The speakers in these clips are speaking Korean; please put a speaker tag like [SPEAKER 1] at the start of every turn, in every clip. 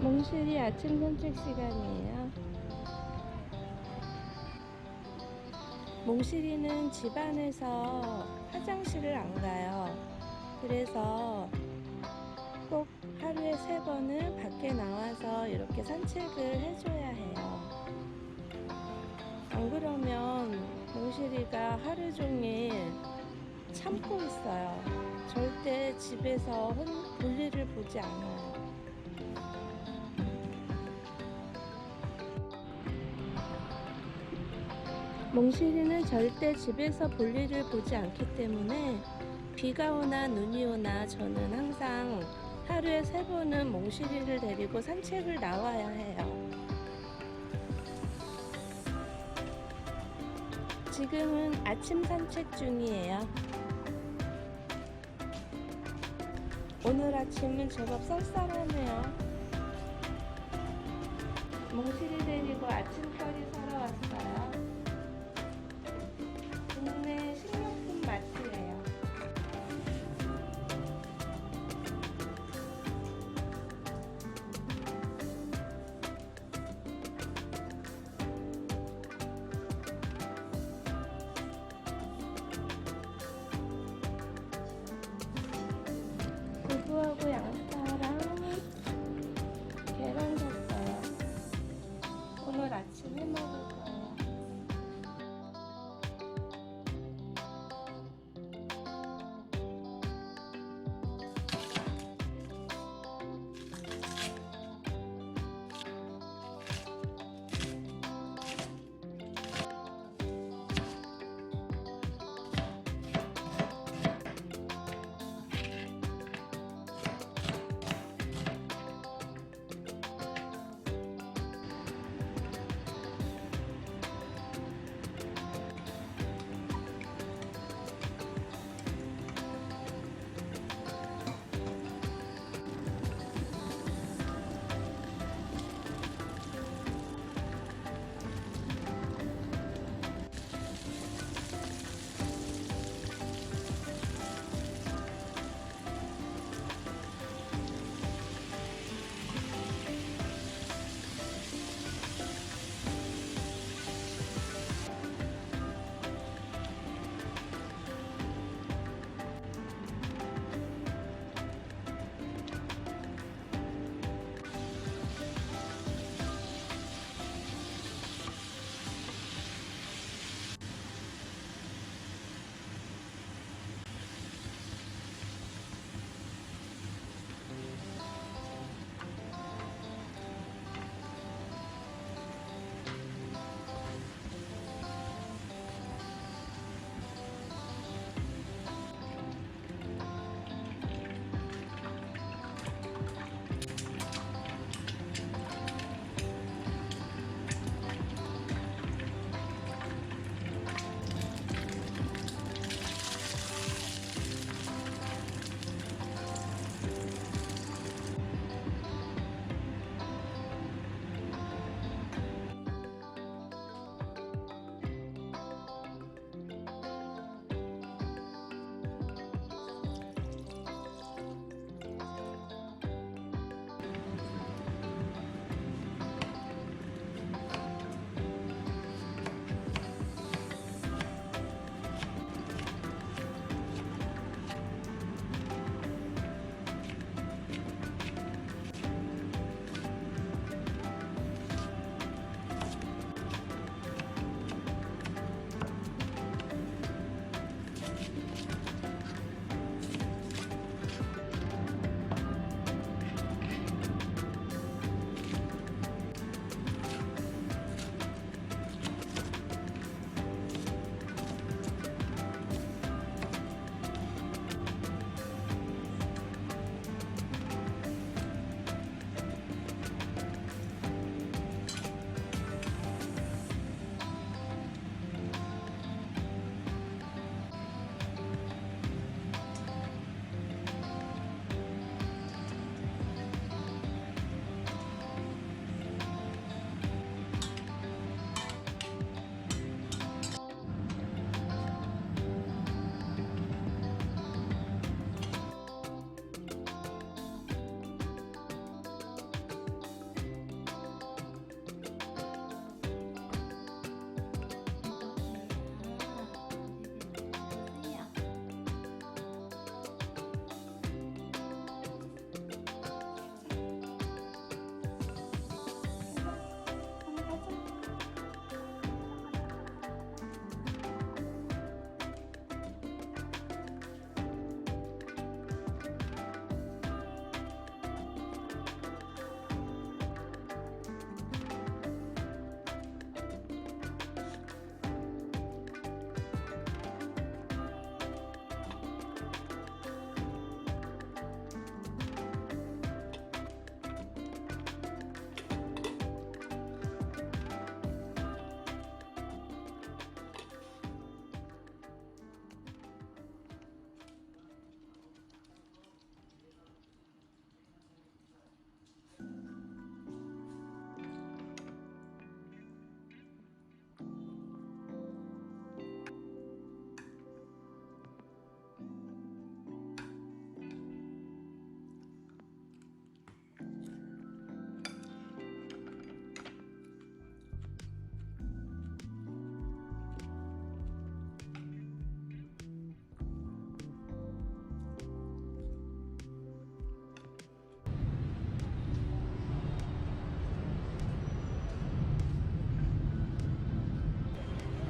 [SPEAKER 1] 몽실이 아침 산책 시간이에요. 몽실이는 집안에서 화장실을 안 가요. 그래서 꼭 하루에 세 번은 밖에 나와서 이렇게 산책을 해줘야 해요. 안 그러면 몽실이가 하루 종일 참고 있어요. 절대 집에서 혼- 볼일을 보지 않아요. 몽실이는 절대 집에서 볼일을 보지 않기 때문에 비가 오나 눈이 오나 저는 항상 하루에 세 번은 몽실이를 데리고 산책을 나와야 해요. 지금은 아침 산책 중이에요. 오늘 아침은 제법 쌀쌀하네요. 몽실이 데리고 아침거리 사러 왔어요.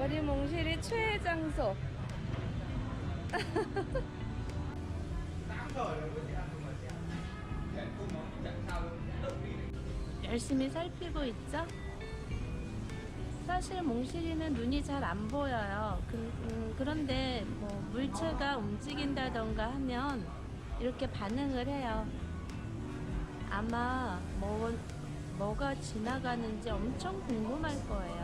[SPEAKER 1] 우리 몽실이 최애 장소. 열심히 살피고 있죠? 사실 몽실이는 눈이 잘 안 보여요. 그, 음, 그런데 뭐 물체가 움직인다던가 하면 이렇게 반응을 해요. 아마 뭐, 뭐가 지나가는지 엄청 궁금할 거예요.